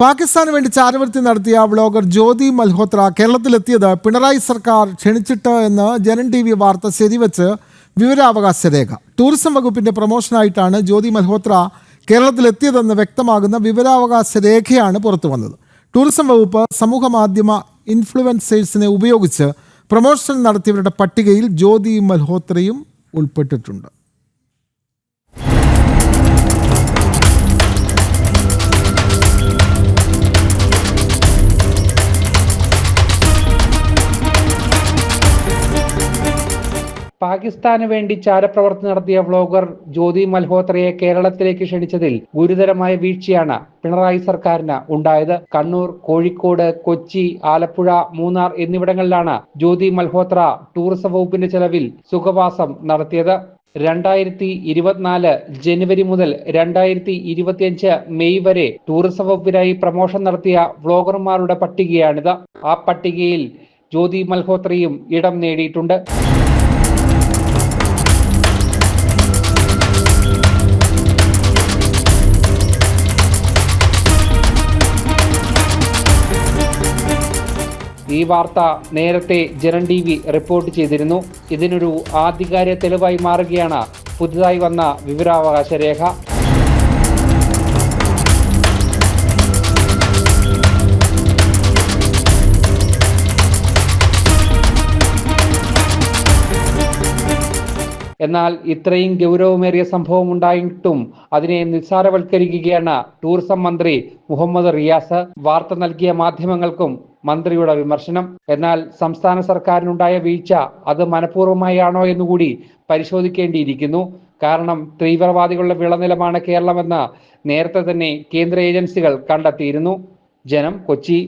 പാകിസ്ഥാന് വേണ്ടി ചാരവൃത്തി നടത്തിയ വ്ളോഗർ ജ്യോതി മൽഹോത്ര കേരളത്തിലെത്തിയത് പിണറായി സർക്കാർ ക്ഷണിച്ചിട്ട് എന്ന് ജനൻ ടി വി വാർത്ത ശരിവെച്ച് വിവരാവകാശ രേഖ ടൂറിസം വകുപ്പിന്റെ പ്രൊമോഷനായിട്ടാണ് ജ്യോതി മൽഹോത്ര കേരളത്തിലെത്തിയതെന്ന് വ്യക്തമാകുന്ന വിവരാവകാശ രേഖയാണ് പുറത്തു വന്നത് ടൂറിസം വകുപ്പ് സമൂഹ മാധ്യമ ഇൻഫ്ലുവൻസേഴ്സിനെ ഉപയോഗിച്ച് പ്രൊമോഷൻ നടത്തിയവരുടെ പട്ടികയിൽ ജ്യോതി മൽഹോത്രയും ഉൾപ്പെട്ടിട്ടുണ്ട്. പാകിസ്ഥാന് വേണ്ടി ചാരപ്രവർത്തി നടത്തിയ വ്ലോഗർ ജ്യോതി മൽഹോത്രയെ കേരളത്തിലേക്ക് ക്ഷണിച്ചതിൽ ഗുരുതരമായ വീഴ്ചയാണ് പിണറായി സർക്കാരിന് ഉണ്ടായത്. കണ്ണൂർ കോഴിക്കോട് കൊച്ചി ആലപ്പുഴ മൂന്നാർ എന്നിവിടങ്ങളിലാണ് ജ്യോതി മൽഹോത്ര ടൂറിസം വകുപ്പിന്റെ ചെലവിൽ സുഖവാസം നടത്തിയത്. രണ്ടായിരത്തി ഇരുപത്തിനാല് ജനുവരി മുതൽ രണ്ടായിരത്തി ഇരുപത്തിയഞ്ച് മെയ് വരെ ടൂറിസം വകുപ്പിനായി പ്രമോഷൻ നടത്തിയ വ്ലോഗർമാരുടെ പട്ടികയാണിത്. ആ പട്ടികയിൽ ജ്യോതി മൽഹോത്രയും ഇടം നേടിയിട്ടുണ്ട്. ഈ വാർത്ത നേരത്തെ ജനൻ ടി വി റിപ്പോർട്ട് ചെയ്തിരുന്നു. ഇതിനൊരു ആധികാരിക തെളിവായി മാറുകയാണ്. പുതുതായി വന്ന വിവരാവകാശ രേഖ. എന്നാൽ ഇത്രയും ഗൗരവമേറിയ സംഭവം ഉണ്ടായിട്ടും അതിനെ നിസ്സാരവൽക്കരിക്കുകയാണ് ടൂറിസം മന്ത്രി മുഹമ്മദ് റിയാസ്. വാർത്ത നൽകിയ മാധ്യമങ്ങൾക്കും മന്ത്രിയുടെ വിമർശനം. എന്നാൽ സംസ്ഥാന സർക്കാരിനുണ്ടായ വീഴ്ച അത് മനഃപൂർവമായാണോ എന്നുകൂടി പരിശോധിക്കേണ്ടിയിരിക്കുന്നു. കാരണം തീവ്രവാദികളുടെ വിളനിലമാണ് കേരളമെന്ന് നേരത്തെ തന്നെ കേന്ദ്ര ഏജൻസികൾ കണ്ടെത്തിയിരുന്നു. ജനം കൊച്ചി.